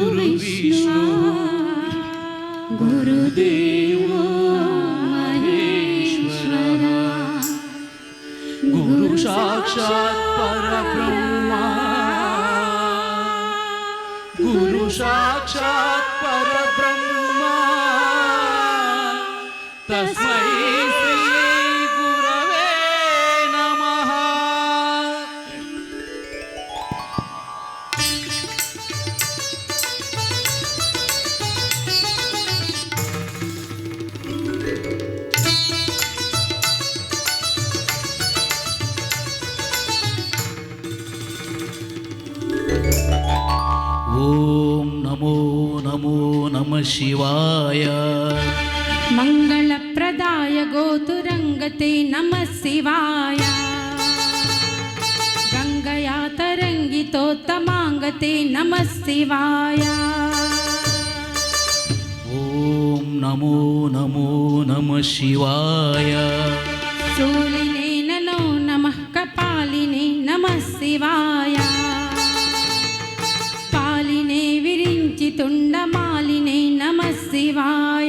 गुरुविष्णु गुरुदेवो महेश्वरः गुरु साक्षात् परब्रह्मा गुरु साक्षात् परब्रह्मा तस्मै शिवाय मङ्गलप्रदाय गोतुरङ्गते नमः शिवाय गङ्गया तरङ्गितोत्तमाङ्गते नमः शिवाय ॐ नमो नमो नमः शिवाय शूलिने नलो नमः कपालिने नमः शिवाय पालिने विरिञ्चितुण्डमालिने शिवाय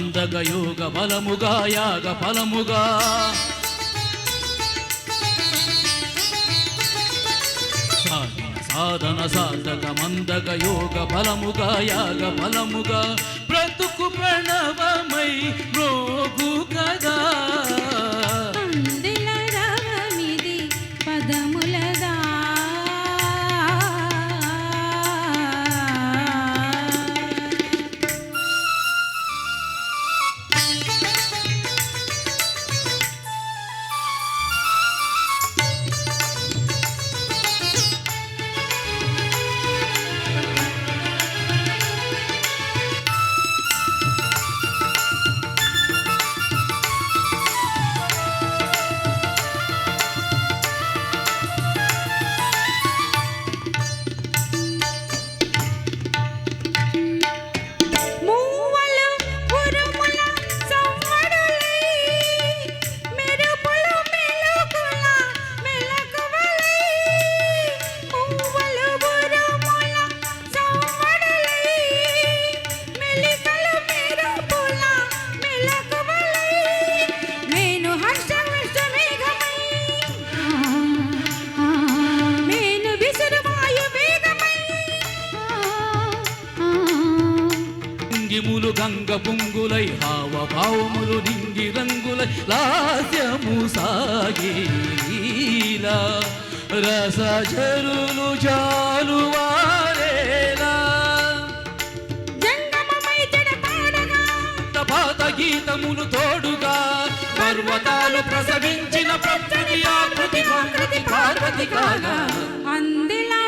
అందగ యోగ బలముగా యాగ ఫలముగా. సాధన సాధక మందగ యోగ బలముగా యాగ ఫలముగా. బ్రతుకు గంగ పొంగులై హావ భావములు నింగి రంగులై లాస్యము సాగీలా. రస జరులు జాలువారేలా. జంగమమై జడపాడగా. పాత గీతములు తోడుగా పర్వతాలు ప్రసవించిన ప్రకృతి ఆకృతి ప్రకృతి పార్వతి కాగా. అందెల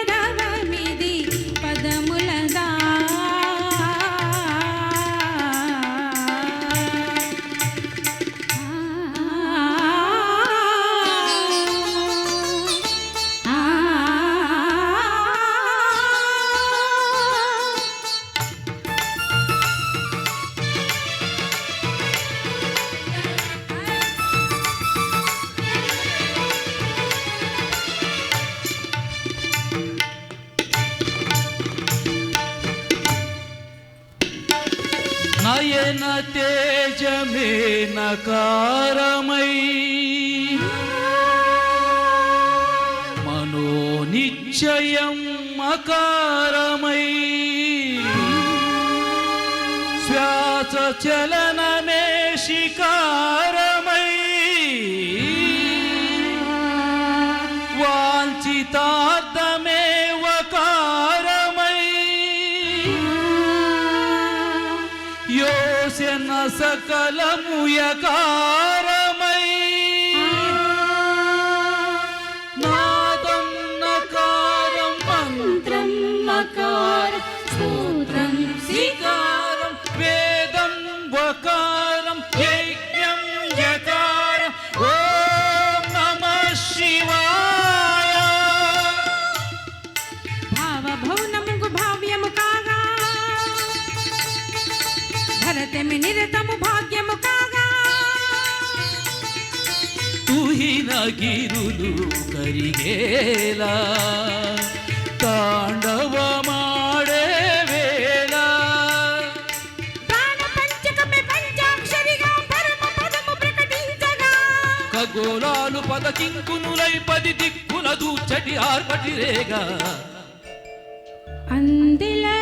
తేన తేజమేన కారమై మనోనిశ్చయం మకారమై శ్వాస చలనమే శికారమై జలముయకారమై నాదం నకారం మంత్రం నకారం స్తోత్రం శ్రీకారం వేదం వకారం యజ్ఞం యకారం. ఓం నమ శివాయ. భావభౌనముగు భావ్యము కాగా భరతమి నిరతము తుహిన గిరులు కరిగేలా. తాండవమాడే వేళ. ప్రకటించగా. ఖగోళాలు పదకింకునులై పది దిక్కుల దూచటి ఆర్పటి రేగా. అందిల